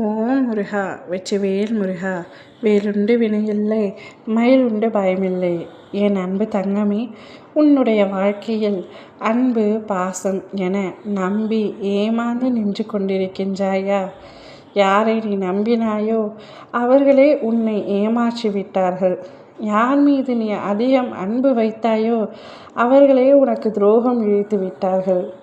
ஓம் முருகா வெற்றிவேல் முருகா வேலுண்டு வினையில்லை மயிலுண்டு பயமில்லை. என் அன்பு தங்கமே உன்னுடைய வாழ்க்கையில் அன்பு பாசம் என நம்பி ஏமாந்து நின்று கொண்டிருக்கின்றாயா? யாரை நீ நம்பினாயோ அவர்களே உன்னை ஏமாற்றி விட்டார்கள். யார் மீது நீ அதிகம் அன்பு வைத்தாயோ அவர்களே உனக்கு துரோகம் இழித்து விட்டார்கள்.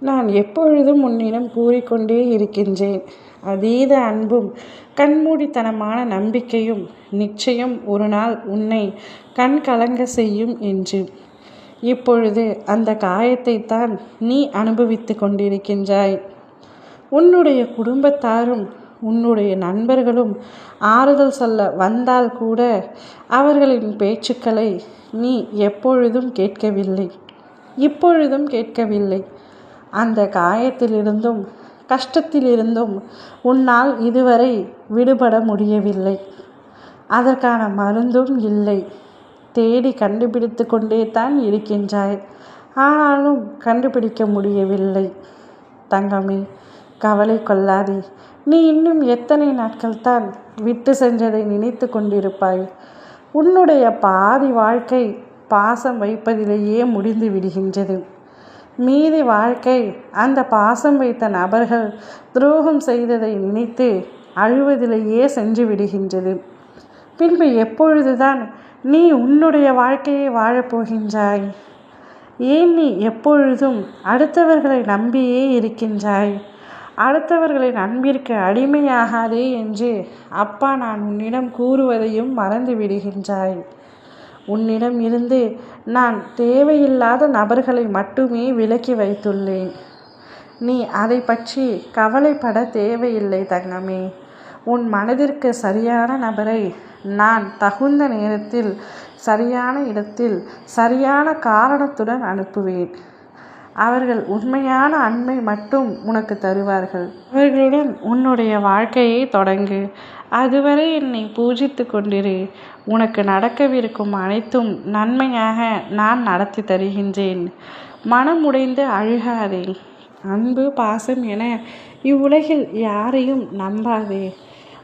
நான் எப்பொழுதும் உன்னிடம் கூறிக்கொண்டே இருக்கின்றேன். அதீத அன்பும் கண்மூடித்தனமான நம்பிக்கையும் நிச்சயம் ஒரு நாள் உன்னை கண் கலங்க செய்யும் என்று. இப்பொழுது அந்த காயத்தை தான் நீ அனுபவித்து கொண்டிருக்கின்றாய். உன்னுடைய குடும்பத்தாரும் உன்னுடைய நண்பர்களும் ஆறுதல் சொல்ல வந்தால் கூட அவர்களின் பேச்சுக்களை நீ எப்பொழுதும் கேட்கவில்லை. இப்பொழுதும் கேட்கவில்லை. அந்த காயத்திலிருந்தும் கஷ்டத்திலிருந்தும் உன்னால் இதுவரை விடுபட முடியவில்லை. அதற்கான மருந்தும் இல்லை. தேடி கண்டுபிடித்து கொண்டே தான் இருக்கின்றாய். ஆனாலும் கண்டுபிடிக்க முடியவில்லை. தங்கமே கவலை கொள்ளாதே. நீ இன்னும் எத்தனை நாட்கள் தான் விட்டு சென்றதை நினைத்து கொண்டிருப்பாய்? உன்னுடைய பாதி வாழ்க்கை பாசம் வைப்பதிலேயே முடிந்து விடுகின்றது. மீதி வாழ்க்கை அந்த பாசம் வைத்த நபர்கள் துரோகம் செய்ததை நினைத்து அழுவதிலேயே சென்று விடுகின்றது. பின்பு எப்பொழுதுதான் நீ உன்னுடைய வாழ்க்கையை வாழப்போகின்றாய் ஏன் நீ எப்பொழுதும் அடுத்தவர்களை நம்பியே இருக்கின்றாய்? அடுத்தவர்களின் அன்பிற்கு அடிமையாகாதே என்று அப்பா நான் உன்னிடம் கூறுவதையும் மறந்து விடுகின்றாய். உன்னிடம் இருந்து நான் தேவையில்லாத நபர்களை மட்டுமே விலக்கி வைத்துள்ளேன். நீ அதை பற்றி கவலைப்பட தேவையில்லை தங்கமே. உன் மனதிற்கு சரியான நபரை நான் தகுந்த நேரத்தில் சரியான இடத்தில் சரியான காரணத்துடன் அனுப்புவேன். அவர்கள் உண்மையான அன்பை மட்டும் உனக்கு தருவார்கள். அவர்களுடன் உன்னுடைய வாழ்க்கையை தொடங்கு. அதுவரை என்னை பூஜித்து கொண்டிரு. உனக்கு நடக்கவிருக்கும் அனைத்தும் நன்மையாக நான் நடத்தி தருகின்றேன். மனம் உடைந்து அழுகாதே. அன்பு பாசம் என இவ்வுலகில் யாரையும் நம்பாதே.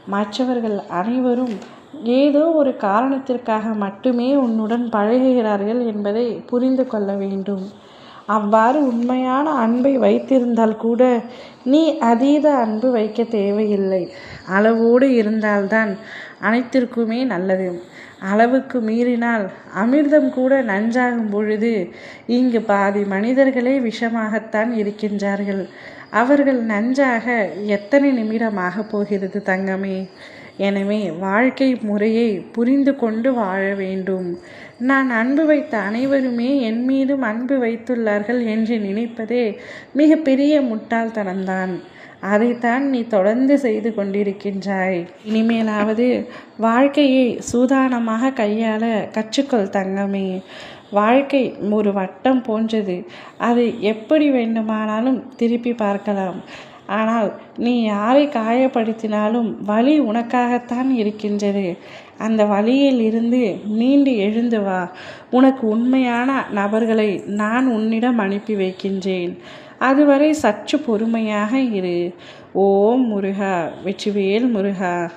மற்றவர்கள் அனைவரும் ஏதோ ஒரு காரணத்திற்காக மட்டுமே உன்னுடன் பழகுகிறார்கள் என்பதை புரிந்து கொள்ள வேண்டும். அவ்வாறு உண்மையான அன்பை வைத்திருந்தால் கூட நீ அதீத அன்பு வைக்க தேவையில்லை. அளவோடு இருந்தால்தான் அனைத்திற்குமே நல்லது. அளவுக்கு மீறினால் அமிர்தம் கூட நஞ்சாகும் பொழுது இங்கு பாதி மனிதர்களே விஷமாகத்தான் இருக்கின்றார்கள். அவர்கள் நஞ்சாக எத்தனை நிமிடமாக போகிறது தங்கமே? எனவே வாழ்க்கை முறையை புரிந்து கொண்டு வாழ வேண்டும். நான் அன்பு வைத்த அனைவருமே என் மீதும் அன்பு வைத்துள்ளார்கள் என்று நினைப்பதே மிகப்பெரிய முட்டாள்தனம்தான். அதைத்தான் நீ தொடர்ந்து செய்து கொண்டிருக்கின்றாய். இனிமேலாவது வாழ்க்கையை சூதானமாக கையாள கற்றுக்கொள் தங்கமே. வாழ்க்கை ஒரு வட்டம் போன்றது. அதை எப்படி வேண்டுமானாலும் திருப்பி பார்க்கலாம். ஆனால் நீ யாரை காயப்படுத்தினாலும் வழி உனக்காகத்தான் இருக்கின்றது. அந்த வழியில் இருந்து நீண்டு எழுந்து வா. உனக்கு உண்மையான நபர்களை நான் உன்னிடம் அனுப்பி வைக்கின்றேன். அதுவரை சற்று பொறுமையாக இரு. ஓம் முருகா வெற்றிவேல் முருகா.